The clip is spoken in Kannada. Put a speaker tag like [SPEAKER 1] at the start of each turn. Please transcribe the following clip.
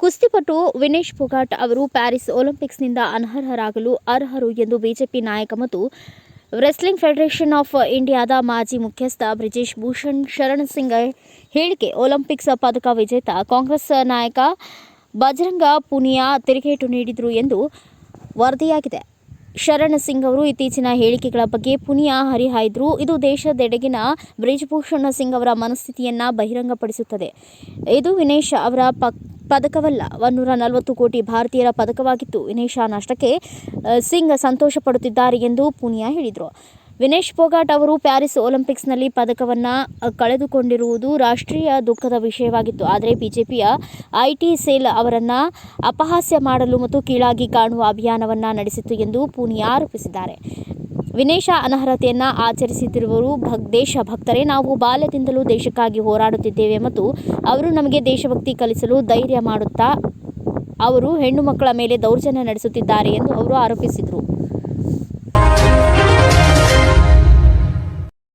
[SPEAKER 1] ಕುಸ್ತಿಪಟು ವಿನೇಶ್ ಫೊಗಾಟ್ ಅವರು ಪ್ಯಾರಿಸ್ ಒಲಿಂಪಿಕ್ಸ್ನಿಂದ ಅನರ್ಹರಾಗಲು ಅರ್ಹರು ಎಂದು ಬಿಜೆಪಿ ನಾಯಕ ಮತ್ತು ರೆಸ್ಲಿಂಗ್ ಫೆಡರೇಷನ್ ಆಫ್ ಇಂಡಿಯಾದ ಮಾಜಿ ಮುಖ್ಯಸ್ಥ ಬ್ರಿಜೇಶ್ ಭೂಷಣ್ ಶರಣ್ ಸಿಂಗ್ ಹೇಳಿಕೆ, ಒಲಿಂಪಿಕ್ಸ್ ಪದಕ ವಿಜೇತ ಕಾಂಗ್ರೆಸ್ ನಾಯಕ ಬಜರಂಗ ಪುನಿಯಾ ತಿರುಗೇಟು ನೀಡಿದರು ಎಂದು ವರದಿಯಾಗಿದೆ. ಶರಣ್ ಸಿಂಗ್ ಅವರು ಇತ್ತೀಚಿನ ಹೇಳಿಕೆಗಳ ಬಗ್ಗೆ ಪುನಿಯಾ ಹರಿಹಾಯ್ದರು. ಇದು ದೇಶದೆಡೆಗಿನ ಬ್ರಿಜ್ಭೂಷಣ್ ಸಿಂಗ್ ಅವರ ಮನಸ್ಥಿತಿಯನ್ನು ಬಹಿರಂಗಪಡಿಸುತ್ತದೆ. ಇದು ವಿನೇಶ್ ಅವರ ಪಕ್ ಪದಕವಲ್ಲ ಒನ್ನೂರ ನಲವತ್ತು ಕೋಟಿ ಭಾರತೀಯರ ಪದಕವಾಗಿತ್ತು. ವಿನೇಶ ನಷ್ಟಕ್ಕೆ ಸಿಂಗ್ ಸಂತೋಷ ಪಡುತ್ತಿದ್ದಾರೆ ಎಂದು ಪೂನಿಯಾ ಹೇಳಿದರು. ವಿನೇಶ್ ಫೋಗಾಟ್ ಅವರು ಪ್ಯಾರಿಸ್ ಒಲಿಂಪಿಕ್ಸ್ನಲ್ಲಿ ಪದಕವನ್ನ ಕಳೆದುಕೊಂಡಿರುವುದು ರಾಷ್ಟ್ರೀಯ ದುಃಖದ ವಿಷಯವಾಗಿತ್ತು. ಆದರೆ ಬಿಜೆಪಿಯ ಐಟಿ ಸೇಲ್ ಅವರನ್ನು ಅಪಹಾಸ್ಯ ಮಾಡಲು ಮತ್ತು ಕೀಳಾಗಿ ಕಾಣುವ ಅಭಿಯಾನವನ್ನ ನಡೆಸಿತು ಎಂದು ಪೂನಿಯಾ ಆರೋಪಿಸಿದ್ದಾರೆ. ವಿನೇಶ ಅನರ್ಹತೆಯನ್ನು ಆಚರಿಸುತ್ತಿರುವವರು ಭಕ್ ದೇಶ ಭಕ್ತರೇ, ನಾವು ಬಾಲ್ಯದಿಂದಲೂ ದೇಶಕ್ಕಾಗಿ ಹೋರಾಡುತ್ತಿದ್ದೇವೆ ಮತ್ತು ಅವರು ನಮಗೆ ದೇಶಭಕ್ತಿ ಕಲಿಸಲು ಧೈರ್ಯ ಮಾಡುತ್ತಾ, ಅವರು ಹೆಣ್ಣು ಮಕ್ಕಳ ಮೇಲೆ ದೌರ್ಜನ್ಯ ನಡೆಸುತ್ತಿದ್ದಾರೆ ಎಂದು ಅವರು ಆರೋಪಿಸಿದರು.